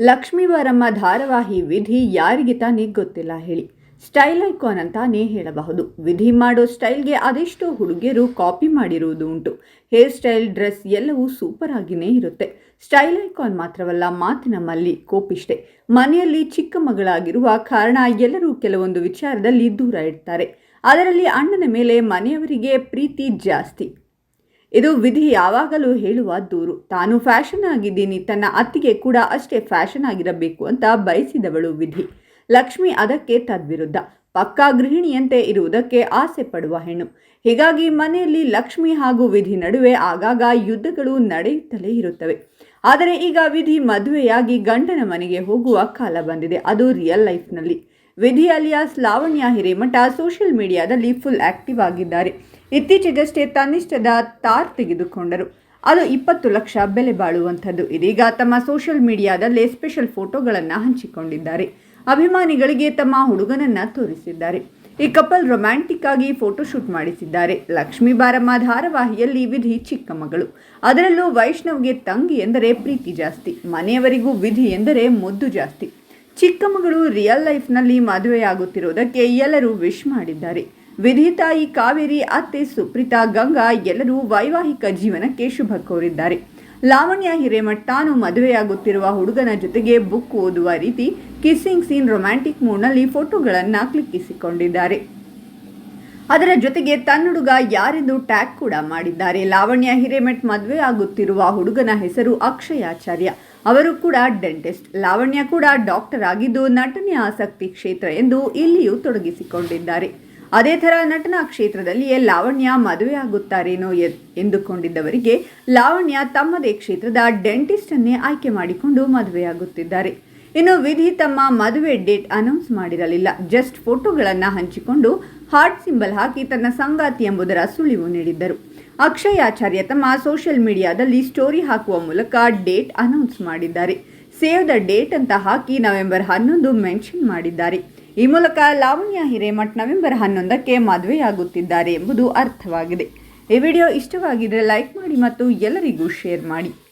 ಲಕ್ಷ್ಮೀವರಮ್ಮ ಧಾರಾವಾಹಿ ವಿಧಿ ಯಾರಿಗೆ ತಾನೇ ಗೊತ್ತಿಲ್ಲ ಹೇಳಿ. ಸ್ಟೈಲ್ ಐಕಾನ್ ಅಂತಾನೇ ಹೇಳಬಹುದು. ವಿಧಿ ಮಾಡೋ ಸ್ಟೈಲ್ಗೆ ಅದೆಷ್ಟೋ ಹುಡುಗಿಯರು ಕಾಪಿ ಮಾಡಿರುವುದು ಉಂಟು. ಹೇರ್ ಸ್ಟೈಲ್, ಡ್ರೆಸ್ ಎಲ್ಲವೂ ಸೂಪರ್ ಆಗಿನೇ ಇರುತ್ತೆ. ಸ್ಟೈಲ್ ಐಕಾನ್ ಮಾತ್ರವಲ್ಲ, ಮಾತಿನ ಮಲ್ಲಿ, ಕೋಪಿಷ್ಟೆ. ಮನೆಯಲ್ಲಿ ಚಿಕ್ಕ ಮಗಳಾಗಿರುವ ಕಾರಣ ಎಲ್ಲರೂ ಕೆಲವೊಂದು ವಿಚಾರದಲ್ಲಿ ದೂರ ಇಡ್ತಾರೆ ಅದರಲ್ಲಿ ಅಣ್ಣನ ಮೇಲೆ ಮನೆಯವರಿಗೆ ಪ್ರೀತಿ ಜಾಸ್ತಿ. ಇದು ವಿಧಿ ಯಾವಾಗಲೂ ಹೇಳುವ ದೂರು. ತಾನು ಫ್ಯಾಷನ್ ಆಗಿದ್ದೀನಿ, ತನ್ನ ಅತ್ತಿಗೆ ಕೂಡ ಅಷ್ಟೇ ಫ್ಯಾಷನ್ ಆಗಿರಬೇಕು ಅಂತ ಬಯಸಿದವಳು ವಿಧಿ. ಲಕ್ಷ್ಮಿ ಅದಕ್ಕೆ ತದ್ವಿರುದ್ಧ. ಪಕ್ಕಾ ಗೃಹಿಣಿಯಂತೆ ಇರುವುದಕ್ಕೆ ಆಸೆ ಪಡುವ ಹೆಣ್ಣು. ಹೀಗಾಗಿ ಮನೆಯಲ್ಲಿ ಲಕ್ಷ್ಮಿ ಹಾಗೂ ವಿಧಿ ನಡುವೆ ಆಗಾಗ ಯುದ್ಧಗಳು ನಡೆಯುತ್ತಲೇ ಇರುತ್ತವೆ. ಆದರೆ ಈಗ ವಿಧಿ ಮದುವೆಯಾಗಿ ಗಂಡನ ಮನೆಗೆ ಹೋಗುವ ಕಾಲ ಬಂದಿದೆ. ಅದು ರಿಯಲ್ ಲೈಫ್ನಲ್ಲಿ ವಿಧಿ ಅಲಿಯಾಸ್ ಲಾವಣ್ಯ ಹಿರೇಮಠ ಸೋಷಿಯಲ್ ಮೀಡಿಯಾದಲ್ಲಿ ಫುಲ್ ಆಕ್ಟಿವ್ ಆಗಿದ್ದಾರೆ. ಇತ್ತೀಚೆಗಷ್ಟೇ ತನ್ನಿಷ್ಟದ ತಾರ್ ತೆಗೆದುಕೊಂಡರು. ಅದು ಇಪ್ಪತ್ತು ಲಕ್ಷ ಬೆಲೆ ಬಾಳುವಂಥದ್ದು. ಇದೀಗ ತಮ್ಮ ಸೋಷಿಯಲ್ ಮೀಡಿಯಾದಲ್ಲೇ ಸ್ಪೆಷಲ್ ಫೋಟೋಗಳನ್ನು ಹಂಚಿಕೊಂಡಿದ್ದಾರೆ. ಅಭಿಮಾನಿಗಳಿಗೆ ತಮ್ಮ ಹುಡುಗನನ್ನ ತೋರಿಸಿದ್ದಾರೆ. ಈ ಕಪಲ್ ರೊಮ್ಯಾಂಟಿಕ್ ಆಗಿ ಫೋಟೋಶೂಟ್ ಮಾಡಿಸಿದ್ದಾರೆ. ಲಕ್ಷ್ಮೀ ಬಾರಮ್ಮ ಧಾರಾವಾಹಿಯಲ್ಲಿ ವಿಧಿ ಚಿಕ್ಕ ಮಗಳು. ಅದರಲ್ಲೂ ವೈಷ್ಣವ್ಗೆ ತಂಗಿ ಎಂದರೆ ಪ್ರೀತಿ ಜಾಸ್ತಿ. ಮನೆಯವರಿಗೂ ವಿಧಿ ಎಂದರೆ ಮುದ್ದು ಜಾಸ್ತಿ. ಚಿಕ್ಕ ಮಗಳು ರಿಯಲ್ ಲೈಫ್ನಲ್ಲಿ ಮದುವೆಯಾಗುತ್ತಿರುವುದಕ್ಕೆ ಎಲ್ಲರೂ ವಿಶ್ ಮಾಡಿದ್ದಾರೆ. ವಿಧಿ ತಾಯಿ ಕಾವೇರಿ, ಅತ್ತೆ ಸುಪ್ರೀತಾ, ಗಂಗಾ ಎಲ್ಲರೂ ವೈವಾಹಿಕ ಜೀವನಕ್ಕೆ ಶುಭ ಕೋರಿದ್ದಾರೆ. ಲಾವಣ್ಯ ಹಿರೇಮಠ್ ತಾನು ಮದುವೆಯಾಗುತ್ತಿರುವ ಹುಡುಗನ ಜೊತೆಗೆ ಬುಕ್ ಓದುವ ರೀತಿ ಕಿಸ್ಸಿಂಗ್ ಸೀನ್ ರೊಮ್ಯಾಂಟಿಕ್ ಮೂಡ್ನಲ್ಲಿ ಫೋಟೋಗಳನ್ನು ಕ್ಲಿಕ್ಕಿಸಿಕೊಂಡಿದ್ದಾರೆ. ಅದರ ಜೊತೆಗೆ ತನ್ನುಡುಗ ಯಾರೆಂದು ಟ್ಯಾಗ್ ಕೂಡ ಮಾಡಿದ್ದಾರೆ. ಲಾವಣ್ಯ ಹಿರೇಮಠ್ ಮದುವೆ ಆಗುತ್ತಿರುವ ಹುಡುಗನ ಹೆಸರು ಅಕ್ಷಯಾಚಾರ್ಯ. ಅವರು ಕೂಡ ಡೆಂಟಿಸ್ಟ್. ಲಾವಣ್ಯ ಕೂಡ ಡಾಕ್ಟರ್ ಆಗಿದ್ದು ನಟನೆಯ ಆಸಕ್ತಿ ಕ್ಷೇತ್ರ ಎಂದು ಇಲ್ಲಿಯೂ ತೊಡಗಿಸಿಕೊಂಡಿದ್ದಾರೆ. ಅದೇ ಥರ ನಟನಾ ಕ್ಷೇತ್ರದಲ್ಲಿಯೇ ಲಾವಣ್ಯ ಮದುವೆಯಾಗುತ್ತಾರೇನೋ ಎ ಎಂದುಕೊಂಡಿದ್ದವರಿಗೆ ಲಾವಣ್ಯ ತಮ್ಮದೇ ಕ್ಷೇತ್ರದ ಡೆಂಟಿಸ್ಟನ್ನೇ ಆಯ್ಕೆ ಮಾಡಿಕೊಂಡು ಮದುವೆಯಾಗುತ್ತಿದ್ದಾರೆ. ಇನ್ನು ವಿಧಿ ತಮ್ಮ ಮದುವೆ ಡೇಟ್ ಅನೌನ್ಸ್ ಮಾಡಿರಲಿಲ್ಲ. ಜಸ್ಟ್ ಫೋಟೋಗಳನ್ನು ಹಂಚಿಕೊಂಡು ಹಾರ್ಟ್ ಸಿಂಬಲ್ ಹಾಕಿ ತನ್ನ ಸಂಗಾತಿ ಎಂಬುದರ ಸುಳಿವು ನೀಡಿದ್ದರು. ಅಕ್ಷಯ್ ಆಚಾರ್ಯ ತಮ್ಮ ಸೋಷಿಯಲ್ ಮೀಡಿಯಾದಲ್ಲಿ ಸ್ಟೋರಿ ಹಾಕುವ ಮೂಲಕ ಡೇಟ್ ಅನೌನ್ಸ್ ಮಾಡಿದ್ದಾರೆ. ಸೇವ್ ದ ಡೇಟ್ ಅಂತ ಹಾಕಿ ನವೆಂಬರ್ ಹನ್ನೊಂದು ಮೆನ್ಷನ್ ಮಾಡಿದ್ದಾರೆ. ಈ ಮೂಲಕ ಲಾವಣ್ಯ ಹಿರೇಮಠ್ ನವೆಂಬರ್ ಹನ್ನೊಂದಕ್ಕೆ ಮದುವೆಯಾಗುತ್ತಿದ್ದಾರೆ ಎಂಬುದು ಅರ್ಥವಾಗಿದೆ. ಈ ವಿಡಿಯೋ ಇಷ್ಟವಾಗಿದ್ದರೆ ಲೈಕ್ ಮಾಡಿ ಮತ್ತು ಎಲ್ಲರಿಗೂ ಶೇರ್ ಮಾಡಿ.